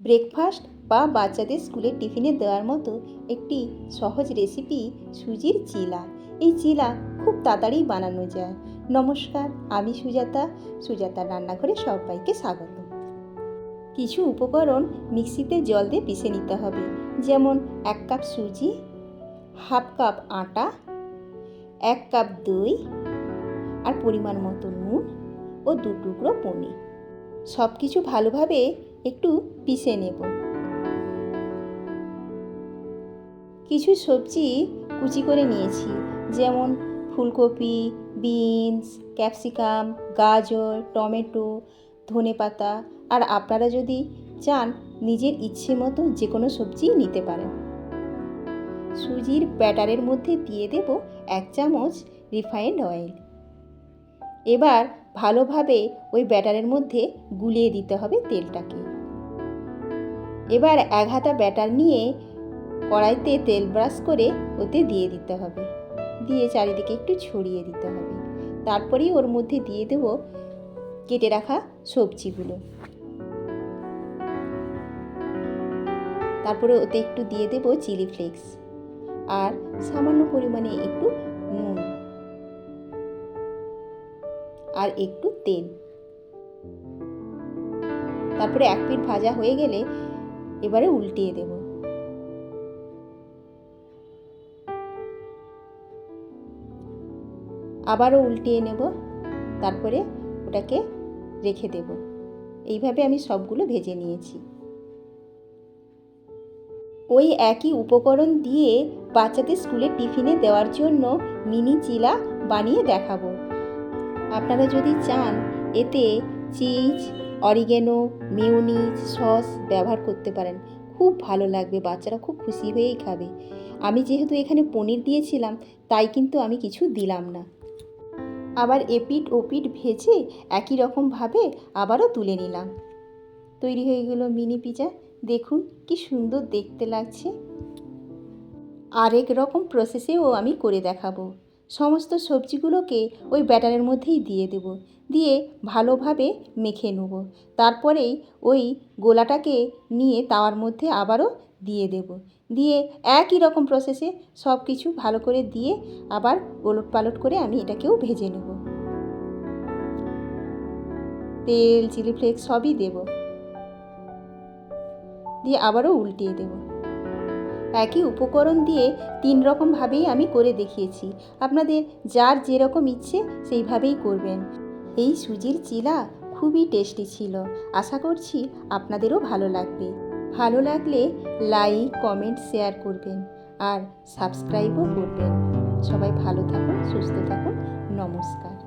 Breakfast বা বাচ্চাদের স্কুলের টিফিনে দেওয়ার মতো একটি সহজ রেসিপি সুজির চিলা। এই চিলা খুব তাড়াতাড়ি বানানো যায়। নমস্কার, আমি সুজাতা। সুজাতার রান্নাঘরে সবাইকে স্বাগত। কিছু উপকরণ মিক্সিতে জল দিয়ে পিষে নিতে হবে। যেমন এক কাপ সুজি, হাফ কাপ আটা, এক কাপ দই আর পরিমাণ মতো নুন ও দু টুকরো পনির। সব কিছু ভালোভাবে একটু পিষে নেব। কিছু সবজি কুচি করে নিয়েছি, যেমন ফুলকপি, বিনস, ক্যাপসিকাম, গাজর, টমেটো ধনেপাতা আর আপনারা যদি চান, নিজের ইচ্ছে মতো যে কোনো সবজি নিতে পারেন। সুজির ব্যাটারের মধ্যে দিয়ে দেব এক চামচ রিফাইন্ড অয়েল। এবার ভালোভাবে ওই ব্যাটারের মধ্যে গুলিয়ে দিতে হবে তেলটাকে। এবার এক হাতা ব্যাটার নিয়ে কড়াইতে তেল ব্রাশ করে ওতে দিয়ে দিতে হবে। দিয়ে চারিদিকে একটু ছড়িয়ে দিতে হবে। তারপরেই ওর মধ্যে দিয়ে দেব কেটে রাখা সবজিগুলো। তারপরে ওতে একটু দিয়ে দেব চিলি ফ্লেক্স। আর সামান্য পরিমাণে একটু আর একটু তেল। তারপরে এক পিঠ ভাজা হয়ে গেলে এবারে উল্টিয়ে দেব। আবারও উল্টিয়ে নেব, তারপরে ওটাকে রেখে দেব। এইভাবে আমি সবগুলো ভেজে নিয়েছি। ওই একই উপকরণ দিয়ে বাচ্চাদের স্কুলে টিফিনে দেওয়ার জন্য মিনি চিলা বানিয়ে দেখাবো। আপনারা যদি চান, এতে চিজ, অরিগেনো, মিউনিজ সস ব্যবহার করতে পারেন। খুব ভালো লাগবে, বাচ্চারা খুব খুশি হয়েই খাবে। আমি যেহেতু এখানে পনির দিয়েছিলাম, তাই কিন্তু আমি কিছু দিলাম না। আবার এপিট ওপিট ভেজে একই রকমভাবে আবারও তুলে নিলাম। তৈরি হয়ে গেল মিনি পিজা। দেখুন কি সুন্দর দেখতে লাগছে। আরেক রকম প্রসেসেও আমি করে দেখাবো। সমস্ত সবজিগুলোকে ওই ব্যাটারের মধ্যেই দিয়ে দেব। দিয়ে ভালোভাবে মেখে নেব। তারপরেই ওই গোলাটাকে নিয়ে তাওয়ার মধ্যে আবারও দিয়ে দেব। দিয়ে একই রকম প্রসেসে সব কিছু ভালো করে দিয়ে আবার ওলট পালট করে আমি এটাকেও ভেজে নেব। তেল, চিলি ফ্লেক্স সবই দেব। দিয়ে আবারও উল্টিয়ে দেবো। একই উপকরণ দিয়ে তিন রকমভাবেই আমি করে দেখিয়েছি। আপনাদের যার যেরকম ইচ্ছে সেইভাবেই করবেন। এই সুজির চিলা খুবই টেস্টি ছিল। আশা করছি আপনাদেরও ভালো লাগবে। ভালো লাগলে লাইক, কমেন্ট, শেয়ার করবেন আর সাবস্ক্রাইবও করবেন। সবাই ভালো থাকুন, সুস্থ থাকুন। নমস্কার।